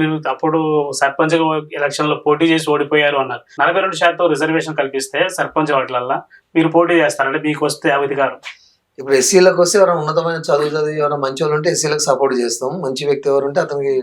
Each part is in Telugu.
మీరు అప్పుడు సర్పంచ్ ఎలక్షన్లో పోటీ చేసి ఓడిపోయారు అన్నారు. నలభై రెండు శాతం రిజర్వేషన్ కల్పిస్తే సర్పంచ్ వాటిలల్లా మీరు పోటీ చేస్తారంటే మీకు వస్తే అధికారం. ఇప్పుడు ఎస్సీలకు వస్తే ఎవరైనా ఉన్నతమైన చదువు చదివి ఎవరైనా మంచి వాళ్ళు ఉంటే ఎస్సీలకు సపోర్ట్ చేస్తాం. మంచి వ్యక్తి ఎవరు ఉంటే అతనికి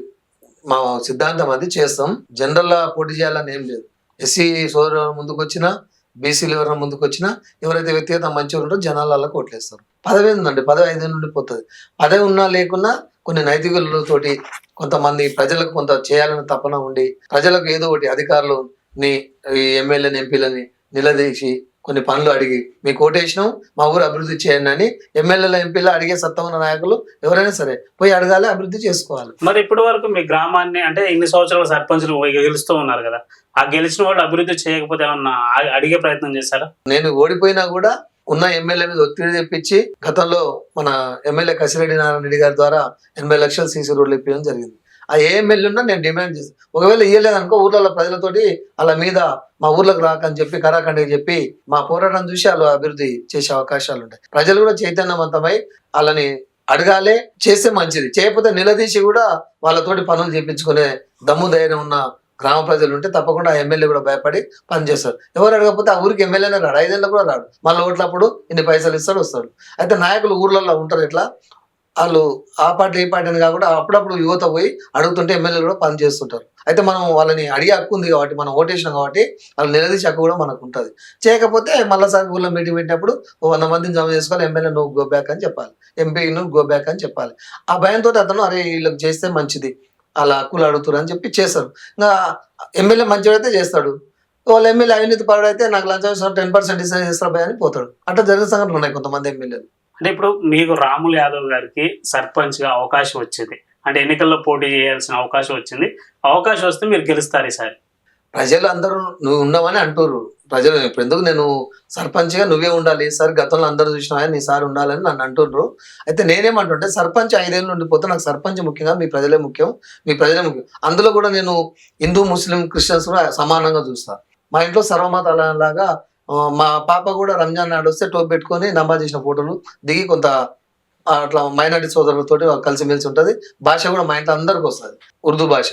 మా సిద్ధాంతం అది చేస్తాం. జనరల్గా పోటీ చేయాలని ఏం లేదు. ఎస్సీ సోదరు ముందుకు వచ్చినా బీసీలు ఎవరైనా ముందుకు వచ్చినా ఎవరైతే వ్యక్తిగత మంచి వాళ్ళు ఉంటారో జనాల కోట్లేస్తారు పదవి ఉందండి పదవి ఐదు నుండి పోతుంది. పదవి ఉన్నా లేకున్నా కొన్ని నైతికతోటి కొంతమంది ప్రజలకు కొంత చేయాలని తపన ఉండి ప్రజలకు ఏదో ఒకటి అధికారులని ఈ ఎమ్మెల్యేని ఎంపీలని నిలదీసి కొన్ని పనులు అడిగి మీకు ఓటేసినాం మా ఊరు అభివృద్ధి చేయండి అని ఎమ్మెల్యేల ఎంపీలు అడిగే సత్తా ఉన్న నాయకులు ఎవరైనా సరే పోయి అడగాలి అభివృద్ధి చేసుకోవాలి. మరి ఇప్పటి వరకు మీ గ్రామాన్ని అంటే ఇన్ని సంవత్సరాల సర్పంచులు గెలుస్తూ ఉన్నారు కదా ఆ గెలిచిన వాళ్ళు అభివృద్ధి చేయకపోతే ఏమన్నా అడిగే ప్రయత్నం చేశారా? నేను ఓడిపోయినా కూడా ఉన్న ఎమ్మెల్యే మీద ఒత్తిడి తెప్పించి గతంలో మన ఎమ్మెల్యే కసిరెడ్డి నారాయణ రెడ్డి గారి ద్వారా ఎనభై లక్షలు సీసీ రోడ్లు ఇప్పించడం జరిగింది. ఆ ఏ ఎమ్మెల్యే ఉన్నా నేను డిమాండ్ చేసి ఒకవేళ ఇయ్యలేదనుకో ఊర్లలో ప్రజలతోటి వాళ్ళ మీద మా ఊర్లకు రాకని చెప్పి కరాఖండికి చెప్పి మా పోరాటం చూసి వాళ్ళు అభివృద్ధి చేసే అవకాశాలు ఉంటాయి. ప్రజలు కూడా చైతన్యవంతమై వాళ్ళని అడగాలి చేస్తే మంచిది. చేయకపోతే నిలదీసి కూడా వాళ్ళతోటి పనులు చేపించుకునే దమ్ము ధైర్యం ఉన్న గ్రామ ప్రజలు ఉంటే తప్పకుండా ఎమ్మెల్యే కూడా భయపడి పనిచేస్తారు ఎవరు అడగకపోతే ఆ ఊరికి ఎమ్మెల్యేనే రాడు. ఐదేళ్ళు కూడా రాడు. మళ్ళీ ఓట్లప్పుడు ఇన్ని పైసలు ఇస్తాడు వస్తాడు అయితే నాయకులు ఊర్లలో ఉంటారు ఇట్లా వాళ్ళు ఆ పార్టీ ఈ పార్టీ అని కాకుండా అప్పుడప్పుడు యువత పోయి అడుగుతుంటే ఎమ్మెల్యేలు కూడా పని చేస్తుంటారు. అయితే మనం వాళ్ళని అడిగే హక్కు ఉంది కాబట్టి మనం ఓటేసినాం కాబట్టి వాళ్ళు నిలదీసే హక్కు కూడా మనకు ఉంటుంది. చేయకపోతే మళ్ళీసారి ఊళ్ళో మీటింగ్ పెట్టినప్పుడు వంద మందిని జమ చేసుకోవాలి ఎమ్మెల్యే నువ్వు గో బ్యాక్ అని చెప్పాలి. ఎంపీ నువ్వు గో బ్యాక్ అని చెప్పాలి. ఆ భయంతో అతను అరే వీళ్ళకి చేస్తే మంచిది. అలా హక్కులు అడుగుతున్నారు అని చెప్పి చేస్తారు ఇంకా ఎమ్మెల్యే మంచివాడైతే చేస్తాడు. వాళ్ళ ఎమ్మెల్యే అవినీతి పరుడైతే నాకు లంచం టెన్ పర్సెంట్ ఇస్తే చేస్తారు భయ అని పోతాడు. అట్లా జరిగిన సంఘటనలు ఉన్నాయి కొంతమంది ఎమ్మెల్యేలు. అంటే ఇప్పుడు మీకు రాములు యాదవ్ గారికి సర్పంచ్గా అవకాశం వచ్చింది. అంటే ఎన్నికల్లో పోటీ చేయాల్సిన అవకాశం వచ్చింది. అవకాశం వస్తే మీరు గెలుస్తారు ఈసారి ప్రజలు అందరూ నువ్వు ఉన్నావని అంటారు ప్రజలు ఇప్పుడు ఎందుకు నేను సర్పంచ్గా నువ్వే ఉండాలి? సార్ గతంలో అందరూ చూసినా నీ సార్ ఉండాలని నన్ను అంటుండ్రు అయితే నేనేమంటుంటే సర్పంచ్ ఐదేళ్ళు ఉండిపోతే నాకు సర్పంచ్ ముఖ్యంగా మీ ప్రజలే ముఖ్యం. మీ ప్రజలే ముఖ్యం. అందులో కూడా నేను హిందూ ముస్లిం క్రిస్టియన్స్ కూడా సమానంగా చూస్తాను మా ఇంట్లో సర్వమతాలలాగా మా పాప కూడా రంజాన్ నాడు వస్తే టోప్ పెట్టుకొని నమాజ్ చేసిన ఫోటోలు దిగి కొంత అట్లా మైనార్టీ సోదరులతో కలిసిమెలిసి ఉంటుంది. భాష కూడా మా ఇంట్లో అందరికి వస్తుంది. ఉర్దూ భాష.